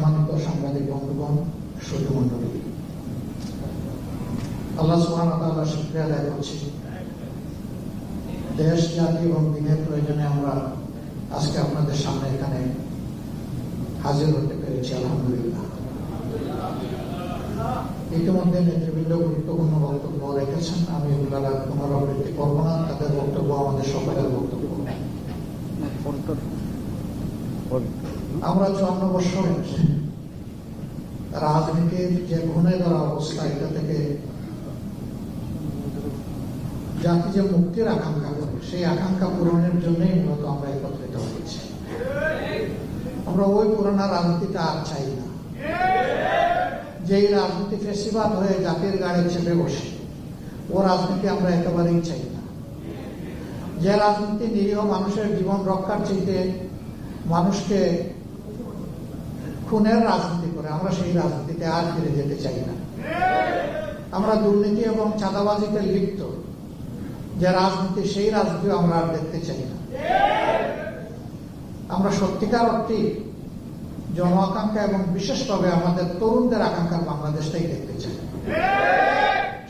সম্মানিত সাংবাদিক বন্ধুগণ সুধী মন্ডলী আল্লাহ সুহান তাল্লাহ শুক্রিয়া আদায় করছি। দেশ, জাতি এবং দিনের প্রয়োজনে আমরা আজকে আপনাদের সামনে এখানে হাজির হতে পেরেছি, আলহামদুলিল্লাহ। ইতিমধ্যে নেতৃবৃন্দ গুরুত্বপূর্ণ বক্তব্য রেখেছেন। আমি আর পুনরাবৃত্তি করব না, তাদের বক্তব্য আমাদের সকলের বক্তব্য। আমরা চুয়ান্ন বছর রাজনীতির যে ঘুণে ধরা অবস্থা, এটা থেকে জাতি যে মুক্তির আকাঙ্ক্ষা করে সেই আকাঙ্ক্ষা পূরণের জন্যই মূলত আমরা একত্রিত হয়েছি। আমরা ওই পুরোনো রাজনীতিটা আর চাই না। যেই রাজনীতি ফেসিবাদ হয়ে জাতির গাড়ি চেপে বসে, ও রাজনীতি আমরা একেবারেই চাই না। যে রাজনীতি নিরীহ মানুষের জীবন রক্ষার চাইতে মানুষকে খুনের রাজনীতি করে, আমরা সেই রাজনীতিতে আর ফিরে যেতে চাই না। আমরা দুর্নীতি এবং চাঁদাবাজিতে লিপ্ত, যে রাজনীতি, সেই রাজনীতি আমরা আর দেখতে চাই না। আমরা সত্যিকার অর্থে জন আকাঙ্ক্ষা এবং বিশেষভাবে আমাদের তরুণদের আকাঙ্ক্ষার বাংলাদেশটাই দেখতে চাই।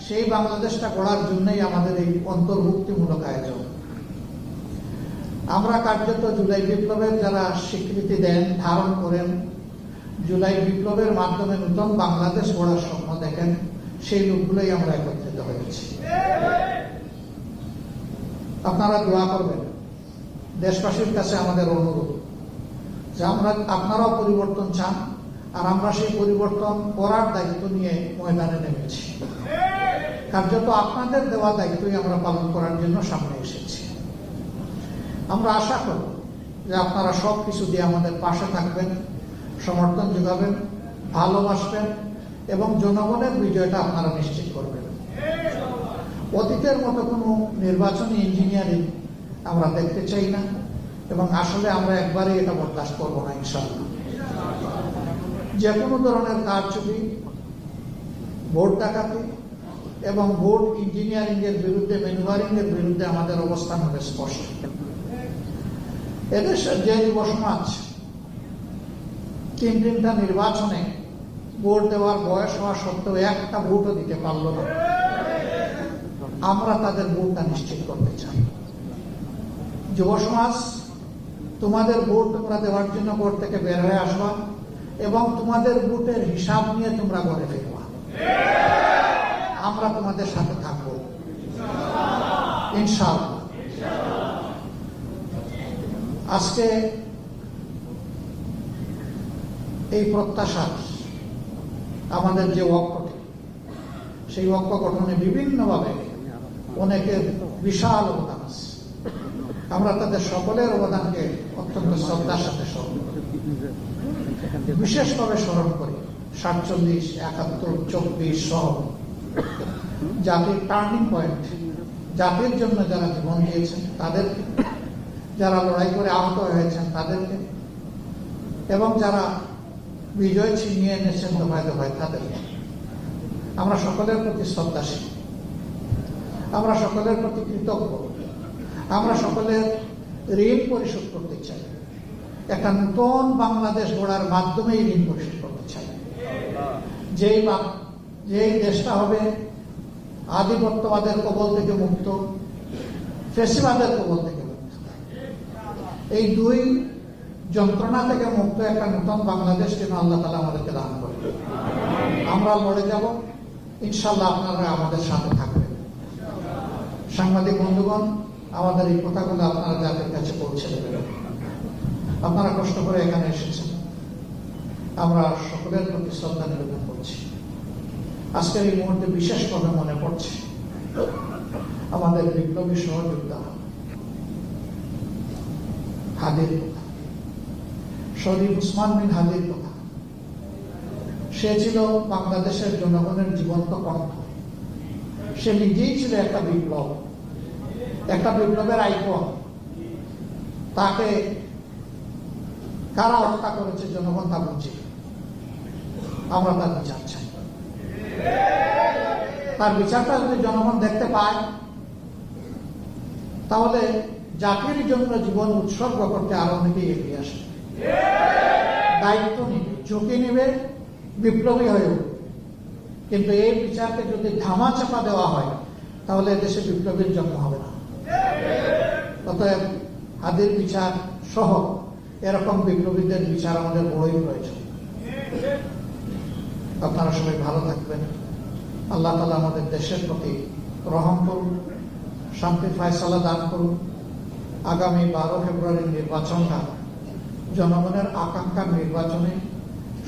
সেই বাংলাদেশটা গড়ার জন্যই আমাদের এই অন্তর্ভুক্তিমূলক আয়োজন। আমরা কার্যত জুলাই বিপ্লবের যারা স্বীকৃতি দেন, ধারণ করেন জুলাই বিপ্লবের মাধ্যমে নতুন বাংলাদেশ গড়ার স্বপ্ন দেখেন, সেই লোকগুলোই আমরা একত্রিত হয়েছি। আপনারা দোয়া করবেন, দেশবাসীর কাছে আমাদের অনুরোধ যে আমরা, আপনারাও পরিবর্তন চান, আর আমরা সেই পরিবর্তন করার দায়িত্ব নিয়ে ময়দানে নেমেছি। কার্যত আপনাদের দেওয়া দায়িত্বই আমরা পালন করার জন্য সামনে এসেছি। আমরা আশা করব যে আপনারা সব কিছু দিয়ে আমাদের পাশে থাকবেন। সমর্থন যোগাবেন, ভালোবাসবেন এবং জনগণের বিজয়টা আপনারা নিশ্চিত করবেন। অতীতের মতো কোনো নির্বাচনী ইঞ্জিনিয়ারিং আমরা দেখতে চাই না এবং আসলে আমরা একবারই এটা বরদাস্ত করব না ইনশাল্লাহ যে কোনো ধরনের কারচুপি, ভোট ডাকাতি এবং ভোট ইঞ্জিনিয়ারিং এর বিরুদ্ধে ম্যানুভারিং এর বিরুদ্ধে আমাদের অবস্থান হবে স্পষ্ট। এদেশের যে যুব সমাজ তিনটা নির্বাচনে ভোট দেওয়ার বয়স হওয়া সত্ত্বেও একটা ভোটও দিতে পারল না। আমরা তাদের ভোটটা নিশ্চিত করতে চাই। যুব সমাজ, তোমাদের ভোট তোমরা দেওয়ার জন্য ভোট থেকে বের হয়ে আসবা এবং তোমাদের ভোটের হিসাব নিয়ে তোমরা ঘরে ফিরবা। আমরা তোমাদের সাথে থাকব। ইনশাআল্লাহ। আজকে এই প্রত্যাশা আমাদের যে ঐক্যটি সেই ঐক্য গঠনে বিভিন্নভাবে অনেকের বিশাল অবদান আছে। আমরা তাদের সকলের অবদানকে অত্যন্ত শ্রদ্ধার সাথে স্মরণ করি। বিশেষভাবে স্মরণ করি সাতচল্লিশ, একাত্তর, চব্বিশ সহ জাতির টার্নিং পয়েন্ট, জাতির জন্য যারা জীবন দিয়েছেন তাদেরকে, যারা লড়াই করে আহত হয়েছেন তাদেরকে, এবং যারা বিজয় ছিনিয়ে এনেছেন দফায় দফায় তাদেরকে। আমরা সকলের প্রতি শ্রদ্ধাশীল। আমরা সকলের প্রতি কৃতজ্ঞ। আমরা সকলের ঋণ পরিশোধ করতে চাই। একটা নতুন বাংলাদেশ গড়ার মাধ্যমে ঋণ পরিশোধ করতে চাই। যেই যেই দেশটা হবে আধিপত্যবাদের কবল থেকে মুক্ত, ফেসিবাদের কবল থেকে মুক্ত। এই দুই যন্ত্রণা থেকে মুক্ত একটা নতুন বাংলাদেশ যেন আল্লাহ তালা আমাদেরকে দান করে। আমরা লড়ে যাব ইনশাল্লাহ আপনারা আমাদের সাথে থাকবেন। সাংবাদিক বন্ধুগণ, আমাদের এই কথাগুলো আপনারা জাতির কাছে পৌঁছে দেবেন। আপনারা কষ্ট করে এখানে এসেছেন। আমরা সকলের প্রতি শ্রদ্ধা নিবেদন করছি। আজকের এই মুহূর্তে বিশেষভাবে মনে পড়ছে, আমাদের বিপ্লবী সহযোদ্ধা হাদির কথা শরীফ উসমান বিন হাদির কথা। সে ছিল বাংলাদেশের জনগণের জীবন্ত কণ্ঠ। সে নিজেই ছিল একটা বিপ্লব। একটা বিপ্লবের আইকন। তাকে কারা হত্যা করেছে জনগণ তা বুঝে। আমরা তার বিচার চাই। তার বিচারটা যদি জনগণ দেখতে পায়, তাহলে জাতির জন্য জীবন উৎসর্গ করতে আরও অনেকেই এগিয়ে আসে দায়িত্ব নিবে, ঝুঁকি নিবে, বিপ্লবী হয়ে কিন্তু এই বিচারকে যদি ধামা চাপা দেওয়া হয়, তাহলে দেশে বিপ্লবীর জন্ম হবে না। অতএব হাদির বিচার সহ এরকম বিপ্লবীদের বিচার আমাদের বড়ই প্রয়োজন। আপনারা সবাই ভালো থাকবেন। আল্লাহ তালা আমাদের দেশের প্রতি রহম করুন শান্তির ফায়সালা দান করুন। আগামী বারো ফেব্রুয়ারির নির্বাচনটা জনগণের আকাঙ্ক্ষা নির্বাচনে,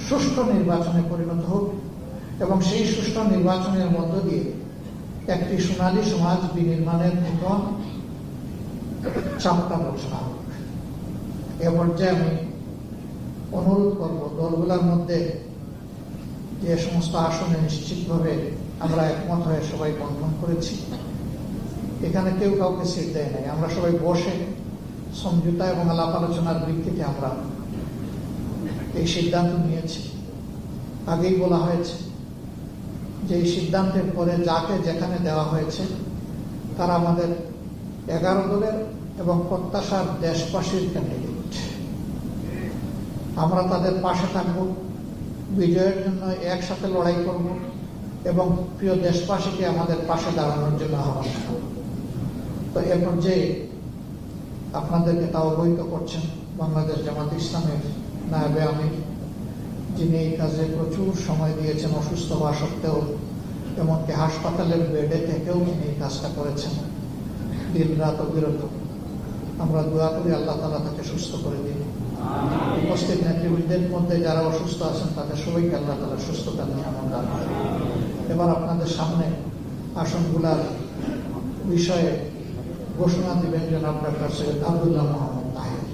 সুষ্ঠু নির্বাচনে পরিণত হোক এবং সেই সুষ্ঠু নির্বাচনের মধ্য দিয়ে একটি সোনালী সমাজ বিনির্মাণের নূতন চাপটা রচনা হোক। এ পর্যায়ে আমি অনুরোধ করব, দলগুলোর মধ্যে যে সমস্ত আসনে নিশ্চিতভাবে আমরা একমত হয়ে সবাই বন্ধন করেছি, এখানে কেউ কাউকে সিট দেয় নাই, আমরা সবাই বসে সমঝোতা এবং আলাপ আলোচনার ভিত্তিতে আমরা এই সিদ্ধান্ত নিয়েছি। আগেই বলা হয়েছে যে এই সিদ্ধান্তের পরে যাকে যেখানে দেওয়া হয়েছে, তারা আমাদের এগারো দলের এবং প্রত্যাশার দেশবাসীর ক্যান্ডিডেট আমরা তাদের পাশে থাকব, বিজয়ের জন্য একসাথে লড়াই করব এবং প্রিয় দেশবাসীকে আমাদের পাশে দাঁড়ানোর জন্য আহ্বান জানাব। তো এরপর পর্যায়ে আপনাদেরকে তা অবহিত করছেন বাংলাদেশ জামাত ইসলামের নায়বে আমি যিনি এই কাজে প্রচুর সময় দিয়েছেন অসুস্থ হওয়া সত্ত্বেও এমনকি হাসপাতালের বেডে থেকেও তিনি এই কাজটা করেছেন। দিন রাত অবিরত। আমরা দোয়া করি আল্লাহ তালা তাকে সুস্থ করে দিন। উপস্থিত নেতৃবৃন্দের মধ্যে যারা অসুস্থ আছেন তাদের সবাইকে আল্লাহ তালা সুস্থতা নিয়ে আমার এবার আপনাদের সামনে আসনগুলার বিষয়ে ঘোষণা দিবেন যেন আপনার কাছে আবদুল্লাহ মোহাম্মদ তাহির।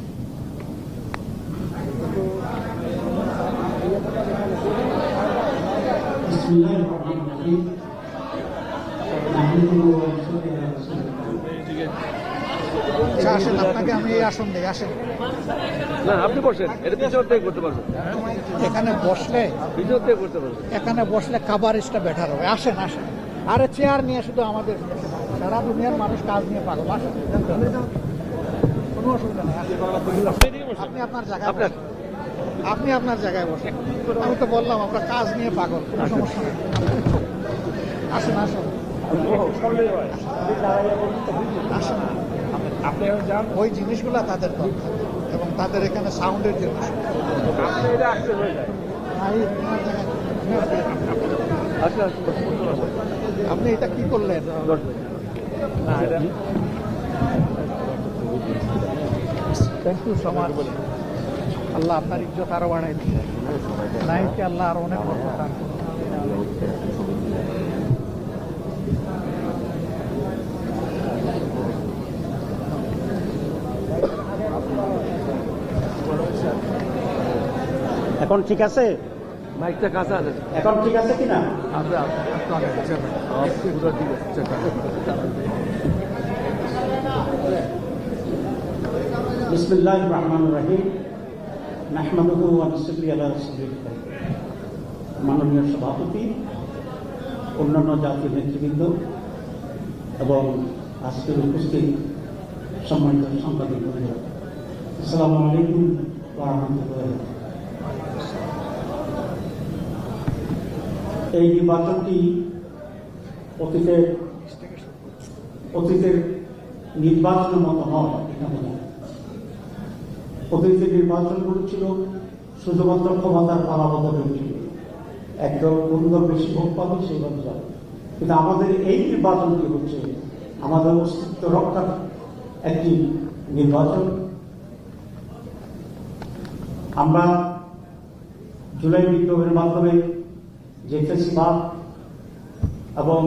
আসন আসেন আপনি এটা থেকে পারবেন। এখানে বসলে এখানে বসলে কাবার বেটার হবে। আসেন আসেন। আরে চেয়ার নিয়ে শুধু আমাদের সারা দুনিয়ার মানুষ কাজ নিয়ে পাগল। আসেন কোনো অসুবিধা নেই। আপনি আপনার জায়গায় আপনি আপনার জায়গায় বসেন। আমি তো বললাম আমরা কাজ নিয়ে পাগল কোনো সমস্যা নেই। আসেন আসেন। আসেন। আপনি যান ওই জিনিসগুলো তাদের দরকার এবং তাদের এখানে সাউন্ডের আসলে আপনি এটা কি করলেন? দশ না এটা thank you so much Allah আপনার ইজ্জত আরও বাড়াই দিচ্ছে নাইকে আল্লাহ আরও অনেক বরকত দান করুন। এখন ঠিক আছে? মাইকটা কাছে আছে এখন ঠিক আছে কিনা আপনি পুরো দিকে চেক بسم الله الرحمن الرحيم نحمده ونصلي على رسوله الكريم মাননীয় সভাপতি অন্যান্য জাতীয় নেতৃবৃন্দ এবং আজকের উপস্থিত সম্মানিত সাংবাদিক বন্ধুরা আসসালামু আলাইকুম ওয়া রাহমাতুল্লাহি এই নির্বাচনটি অতীতের অতীতের নির্বাচনের মতো নয় এটা মনে হয়। অতীতের নির্বাচনগুলো ছিল শুধুমাত্র ক্ষমতার পালাবদলের ছিল একদল কোন দল বেশি ভোট পাবে সেইভাবে যাবে। কিন্তু আমাদের এই নির্বাচনটি হচ্ছে আমাদের অস্তিত্ব রক্ষার একটি নির্বাচন। আমরা জুলাই বিপ্লবের মাধ্যমে যে ফেসিবাদ এবং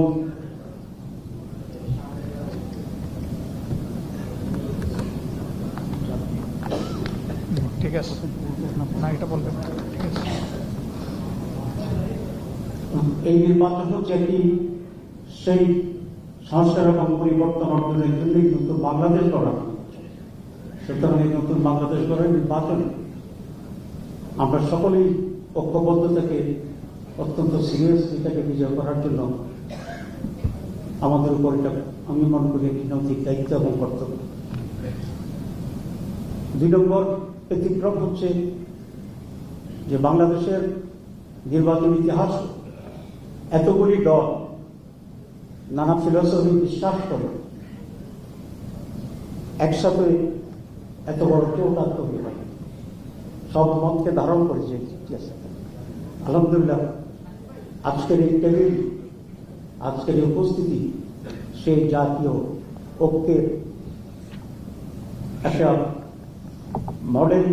ঠিক আছে। না এটা বলবেন ঠিক আছে। এই নির্বাচন হচ্ছে একটি সেই সংস্কার এবং পরিবর্তন অর্জনের জন্যই নতুন বাংলাদেশ গড়া। সুতরাং এই নতুন বাংলাদেশ গড়ার নির্বাচনে আমরা সকলেই ঐক্যবদ্ধ থেকে অত্যন্ত সিরিয়াসলি তাকে বিজয় করার জন্য আমাদের উপর এটা, আমি মনে করি একটি নৈতিক দায়িত্ব এবং কর্তব্য। দুই নম্বর, ব্যতিক্রম হচ্ছে যে বাংলাদেশের নির্বাচন ইতিহাস এতগুলি দল, নানা ফিলোসফি বিশ্বাস করে, একসাথে এত বড় চৌকাত তৈরি হয়। সব মতকে ধারণ করেছে আলহামদুলিল্লাহ আজকের এই টেবিল আজকের এই উপস্থিতি সেই জাতীয় ঐক্যের একটা মডেল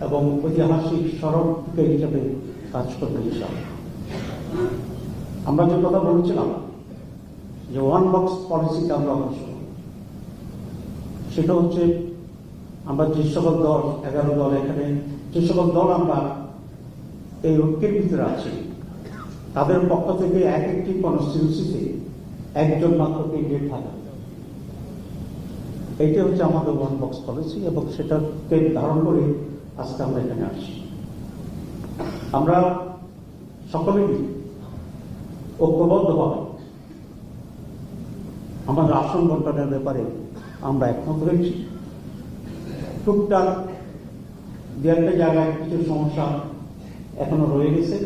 এবং ঐতিহাসিক স্মরণ হিসাবে কাজ করবে ইনশাআল্লাহ আমরা যে কথা বলছিলাম যে ওয়ান বক্স পলিসিতে আমরা হব। সেটা হচ্ছে আমরা যে সকল দল, এগারো দল এখানে, যে সকল দল আমরা এই ঐক্যের ভিতরে আছি তাদের পক্ষ থেকে এক একটি কনস্টিটিউন্সিতে একজন মাত্র ক্যান্ডিডেট থাকে। এইটা হচ্ছে আমাদের ওয়ান বক্স পলিসি এবং সেটাকে ধারণ করে আজকে আমরা এখানে আসছি। আমরা সকলে সকলেই ঐক্যবদ্ধভাবে আমাদের আসন বন্টনের ব্যাপারে আমরা একমত হয়েছি। টুকটাক দু একটা জায়গায় কিছু সমস্যা এখনও রয়ে গেছে।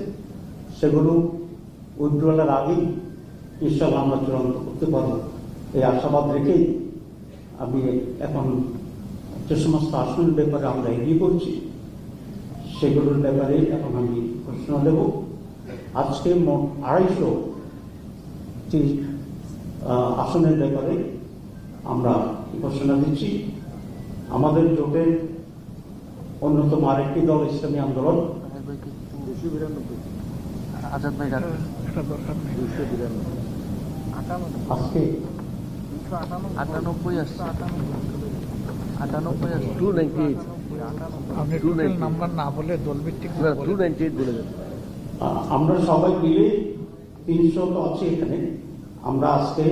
সেগুলো উজ্জ্বলের আগেই ঈশ্বর আমরা চূড়ান্ত করতে পারব এই আশাবাদ রেখেই আমি এখন যে সমস্ত আসনের ব্যাপারে আমরা এগিয়ে করছি সেগুলোর ব্যাপারে এখন আমি ঘোষণা দেব আজকে মোট আড়াইশো আসনের ব্যাপারে আমরা ঘোষণা দিচ্ছি আমাদের জোটের অন্যতম আরেকটি দল ইসলামী আন্দোলন আজাদ ভাই এটা দরকার নেই। আজকে? আটানব্বই আসছে। আটানব্বই আসছে। টু নাইনটি এইট আপনি Two নাম্বার না বলে দলভিত্তিক না টু নাইনটি এইট বলে দেন। আহ, আমরা সবাই মিলে তিনশো তো আছে এখানে। আমরা আজকে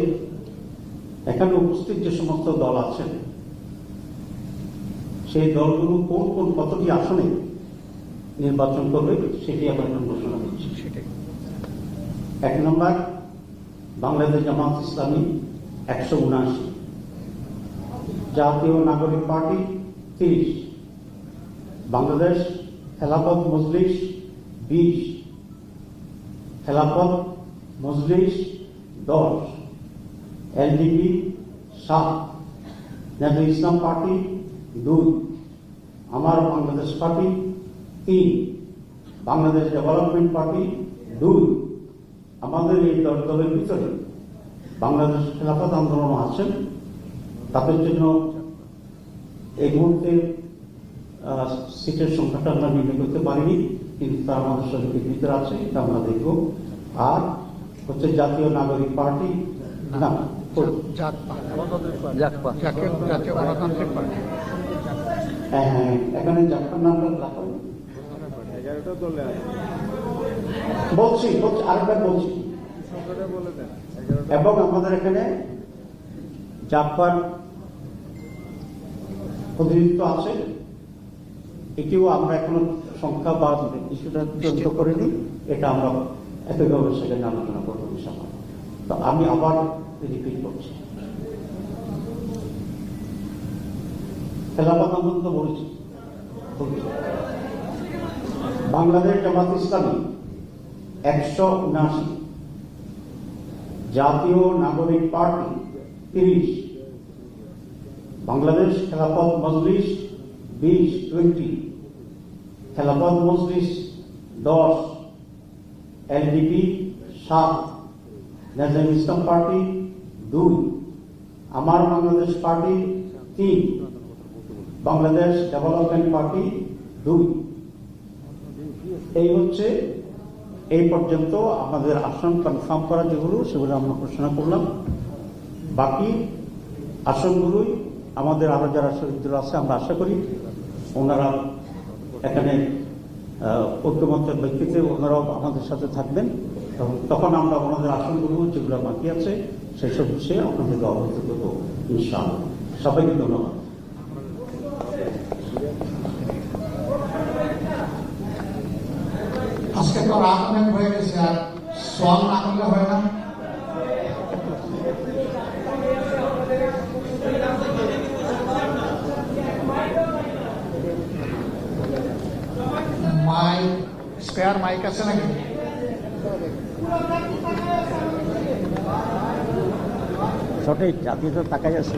এখানে উপস্থিত যে সমস্ত দল আছেন সেই দলগুলো কোন কোন কতটি আসনে নির্বাচন করবে সেটি আমরা ঘোষণা দিচ্ছি সেটাই। এক নম্বর, বাংলাদেশ জামাত ইসলামী একশো উনআশি। জাতীয় নাগরিক পার্টি তিরিশ। বাংলাদেশ খেলাফত মজলিস বিশ। খেলাফত মজলিস দশ। এলডিপি সাত। নেতাল ইসলাম পার্টি দুই। আমার বাংলাদেশ পার্টি তিন। বাংলাদেশ ডেভেলপমেন্ট পার্টি দুই। আমাদের এই দল দলের ভিতরে বাংলাদেশ খেলাফত আন্দোলন আছেন তাদের জন্য এই মুহূর্তে সিটের সংখ্যাটা আমরা নির্ণয় করতে পারিনি কিন্তু তারা আমাদের সঙ্গে ভিতরে আছে এটা আমরা দেখব। আর হচ্ছে জাতীয় নাগরিক পার্টি না জাতীয় হ্যাঁ হ্যাঁ এখানে নামটা লেখা এগারোটা দলে আছে। বলছি আরেকবার বলছি। এবং আমাদের এখানে জাপান প্রতিনিধিত্ব আছে। এটিও আমরা এখনও সংখ্যা বা ইস্যুটা তদন্ত করিনি। এটা আমরা একইভাবে সেখানে আলোচনা করব ইনশাআল্লাহ। তো আমি আবার রিপিট করছি। খেলাফত বলেছি বলছি। বাংলাদেশ জামাত ইসলামী একশো উনআশি। জাতীয় নাগরিক পার্টি তিরিশ। বাংলাদেশ খেলাফত মজলিস বিশ, টোয়েন্টি। খেলাফত মজলিস দশ। এলডিপি সাত। ন্যাশনাল ইসলাম পার্টি দুই। আমার বাংলাদেশ পার্টি তিন। বাংলাদেশ ডেভেলপমেন্ট পার্টি দুই। এই হচ্ছে এই পর্যন্ত আমাদের আসন কনফার্ম করা যেগুলো সেগুলো আমরা ঘোষণা করলাম। বাকি আসনগুলোই আমাদের আরও যারা শহীদরা আছে আমরা আশা করি ওনারা এখানে আহ, ঐক্যমত্যের ব্যক্তিতে ওনারাও আমাদের সাথে থাকবেন। তখন আমরা ওনাদের আসনগুলো যেগুলো বাকি আছে সেসব বিষয়ে আপনাদেরকে অবহিত করব ইনশাআল্লাহ। সবাইকে ধন্যবাদ আজকে তো রাত অনেক হয়ে গেছে আর সোয়াল না করলে হয় না? স্পেয়ার মাইক আছে নাকি? সঠিক আপনি তো তাকাই আছে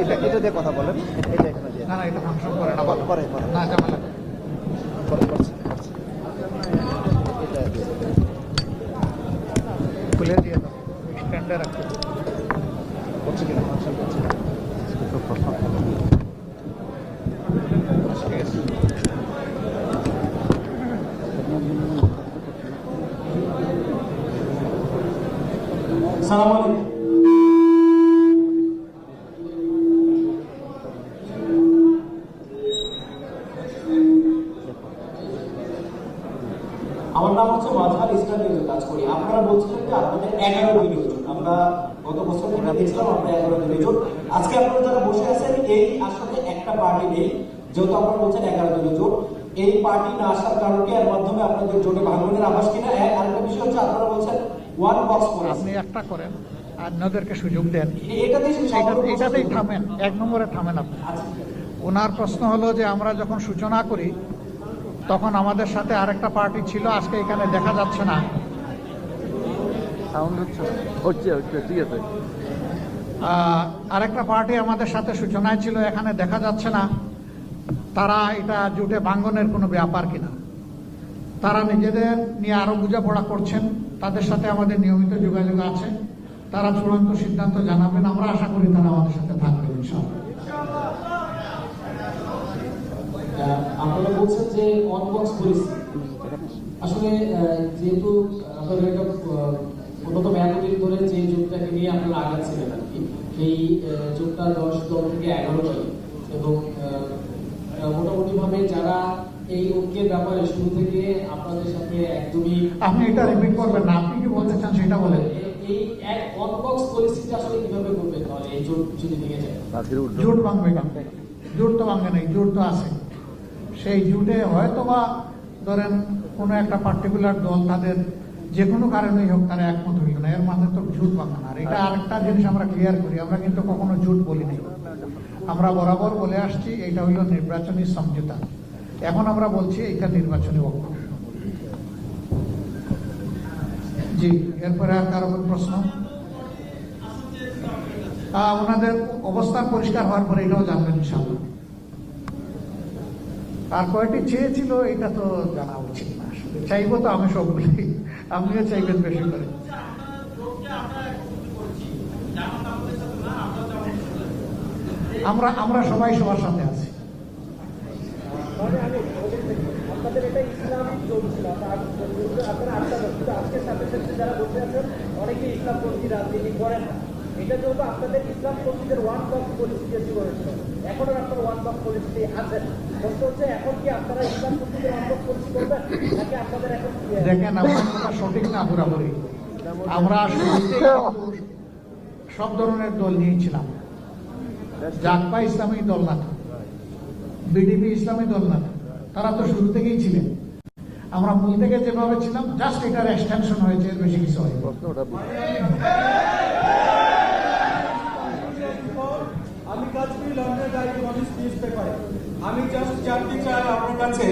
এটা এটা দিয়ে কথা বলেন। এটা এখানে না না এটা ফাংশন করে না। করে না ঝামেলা নেই। করে করছে করছে। এটা দিয়ে। খুলে দিয়ে দাও স্ট্যান্ডে রাখো করছে কিনা ফাংশন করছে কিনা? ঠিক আছে সালাম আমার নাম হচ্ছে মাঝহার ইসলাম থেকে কাজ করি। আপনারা বলছিলেন যে আপনাদের এগারো দিনের আমরা গত বছর থেকে দেখছিলাম আপনারা এগারো দিনের আজকে আপনারা যারা বসে আছেন এই আসলে একটা পার্টি নেই যেহেতু আপনারা বলছেন এগারো দিনের এই পার্টি না আসার কারণে এর মাধ্যমে আপনাদের জোটে ভাঙনের আভাস কিনা? এক আরেকটা বিষয় হচ্ছে আপনারা বলছেন ওয়ান বক্স করে আপনি একটা করেন আর অন্যদেরকে সুযোগ দেন। এটাতেই এটা- এটাতেই থামেন এক নম্বরে থামেন আপনি। আচ্ছা। ওনার প্রশ্ন হলো যে আমরা যখন সূচনা করি তখন আমাদের সাথে আরেকটা পার্টি ছিল আজকে এখানে দেখা যাচ্ছে না। সাউন্ড হচ্ছে। হচ্ছে হচ্ছে ঠিক আছে। আরেকটা পার্টি আমাদের সাথে সূচনায় ছিল এখানে দেখা যাচ্ছে না। তারা এটা জুটে ভাঙ্গনের কোনো ব্যাপার কিনা। তারা নিজেদের নিয়ে আরও বোঝাপড়া করছেন তাদের সাথে আমাদের নিয়মিত যোগাযোগ আছে। তারা চূড়ান্ত সিদ্ধান্ত জানাবেন আমরা আশা করি তারা আমাদের সাথে থাকবেন ইনশাআল্লাহ। আপনারা বলছেন যে অন বক্স পলিসি আসলে যেহেতু আপনাদের একটা আহ, অন্যতম এতদিন ধরে যে নিয়ে আপনারা আগাচ্ছিলেন আর কি সেই দশ দল থেকে এগারো দল এবং মোটামুটি ভাবে যারা এই ঐক্যের ব্যাপারে শুরু থেকে আপনাদের সাথে একদমই আপনি এটা রিপিট করবেন না আপনি কি বলতে চান সেটা বলেন। এই এক অন বক্স পলিসিটা আসলে কীভাবে করবেন তাহলে? এই জোট যদি ভেঙে যায়। জোট ভাঙবে কেন? জোট তো ভাঙবে নেই জোট তো আছে। সেই জুটে হয়তো বা ধরেন কোনো একটা পার্টিকুলার দল তাদের যে কোনো কারণেই হোক তারা একমত হইল না। এর মাঝে তো জুট ভাঙা না আর এটা আরেকটা জিনিস আমরা ক্লিয়ার করি, আমরা কিন্তু কখনো জোট বলি নাই। আমরা বরাবর বলে আসছি এটা হইল নির্বাচনী সমঝোতা। এখন আমরা বলছি এটা নির্বাচনী ঐক্য জি, এরপরে আর কারও প্রশ্ন? ওনাদের অবস্থান পরিষ্কার হওয়ার পরে এটাও জানবেন ইনশাল্লাহ আর কয়টি চেয়েছিল এটা তো জানা উচিত না। আসলে চাইব তো আমি সবগুলি আপনিও চাইবেন বেশি করে। আমরা আমরা সবাই সবার সাথে আছি। আজকের যারা আছেন অনেকে ইসলাম পন্থী রাজনীতি করেন না। এটা যেহেতু আপনাদের ইসলাম পন্থীদের ওয়ান বক্স পলিসি যে করেছিল এখন আর আপনার ওয়ান বক্স পলিসি এখন কি ইসলাম সঠিক না আমরা সব ধরনের দল জাকপা দল না বিডিপি দল তারা তো শুরু থেকেই ছিলেন। আমরা মূল থেকে যেভাবে ছিলাম জাস্ট এটার এক্সটেনশন হয়েছে বেশি কিছু হয়নি প্রশ্ন ওটা আমি কাজ করি লন্ডনের ডায়েরি অনিস নিউজ পেপারে আমি জাস্ট জানতে চাই আপনার কাছে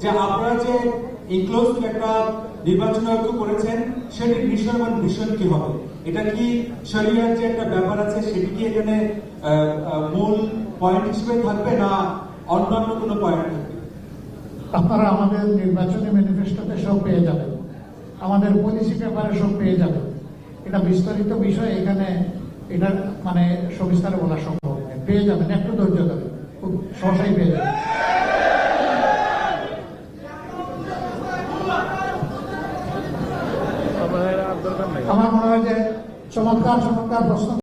যে আপনারা যে ইনক্লোজ একটা নির্বাচন আয়োগ করেছেন, সেটির এবং ভীষণ কি হবে? এটা কি শরীরের যে একটা ব্যাপার আছে, সেটি কি এখানে মূল পয়েন্ট হিসেবে থাকবে না অন্যান্য কোনো পয়েন্ট আপনারা আমাদের নির্বাচনী ম্যানিফেস্টোতে সব পেয়ে যাবেন। আমাদের পলিসি পেপারে সব পেয়ে যাবেন। এটা বিস্তারিত বিষয় এখানে, এটা মানে সবিস্তারে বলা সম্ভব পেয়ে যাবেন, একটু ধৈর্য ধরে। খুব সহসাই পেয়ে যাবে আমার মনে হয় যে চমৎকার চমৎকার প্রশ্ন।